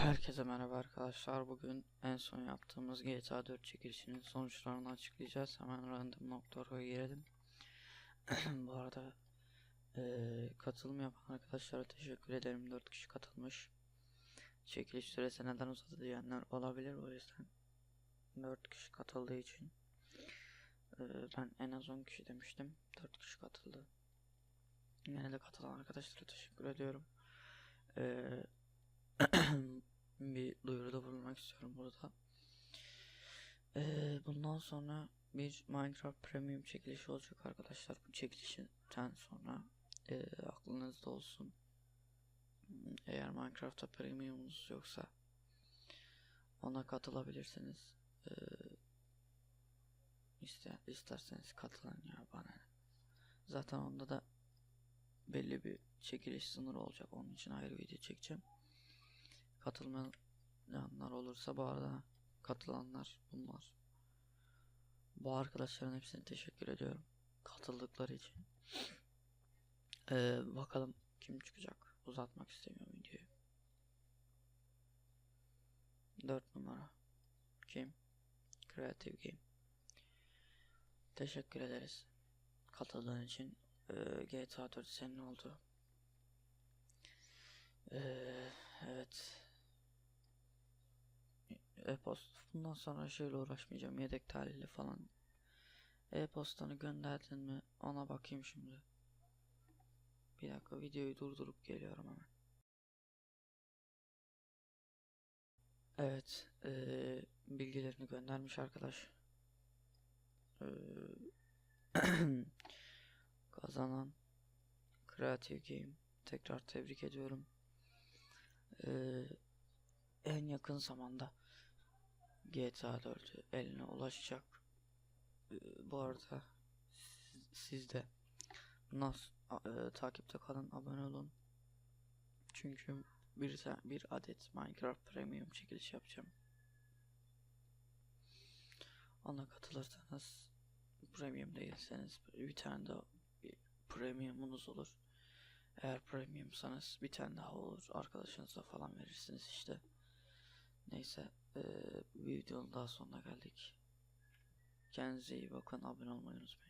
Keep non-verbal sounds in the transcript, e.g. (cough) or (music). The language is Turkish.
Herkese merhaba arkadaşlar. Bugün en son yaptığımız GTA 4 çekilişinin sonuçlarını açıklayacağız. Hemen random.org'a girelim. (clears throat) Bu arada eee, katılım yapan arkadaşlara teşekkür ederim. 4 kişi katılmış. Çekiliş süresi neden uzadı diyenler olabilir. O yüzden 4 kişi katıldığı için eee, ben en az 10 kişi demiştim. 4 kişi katıldı. Yine de katılan arkadaşlara teşekkür ediyorum. Eee burada. Ee, bundan sonra bir Minecraft Premium çekilişi olacak arkadaşlar. Bu çekilişten sonra e, aklınızda olsun. Eğer Minecraft'ta Premium'unuz yoksa ona katılabilirsiniz. Ee, iste, isterseniz katılın ya bana. Zaten onda da belli bir çekiliş sınırı olacak. Onun için ayrı video çekeceğim katılmayanlar olursa bu arada katılanlar bunlar. Bu arkadaşların hepsine teşekkür ediyorum. Katıldıkları için. Ee, bakalım kim çıkacak. Uzatmak istemiyorum videoyu. 4 numara. Kim? Creative Game. Teşekkür ederiz. Katıldığın için. Ee, GTA 4 senin oldu. Ee, evet. E-post. Bundan sonra şeyle uğraşmayacağım. Yedek tarihle falan. E-postanı gönderdin mi? Ona bakayım şimdi. Bir dakika videoyu durdurup geliyorum hemen. Evet. eee, bilgilerini göndermiş arkadaş. Eee, (clears throat) kazanan Creative Game. Tekrar tebrik ediyorum. Eee, en yakın zamanda GTA 4'ü eline ulaşacak. Ee, bu arada siz, siz de nasıl e, takipte kalın, abone olun. Çünkü bir bir adet Minecraft Premium çekiliş yapacağım. Ona katılırsanız Premium değilseniz bir tane bir Premiumunuz olur. Eğer Premiumsanız bir tane daha olur. Arkadaşınıza falan verirsiniz işte. Neyse bir videonun daha sonuna geldik. Kendinize iyi bakın. Abone olmayı unutmayın.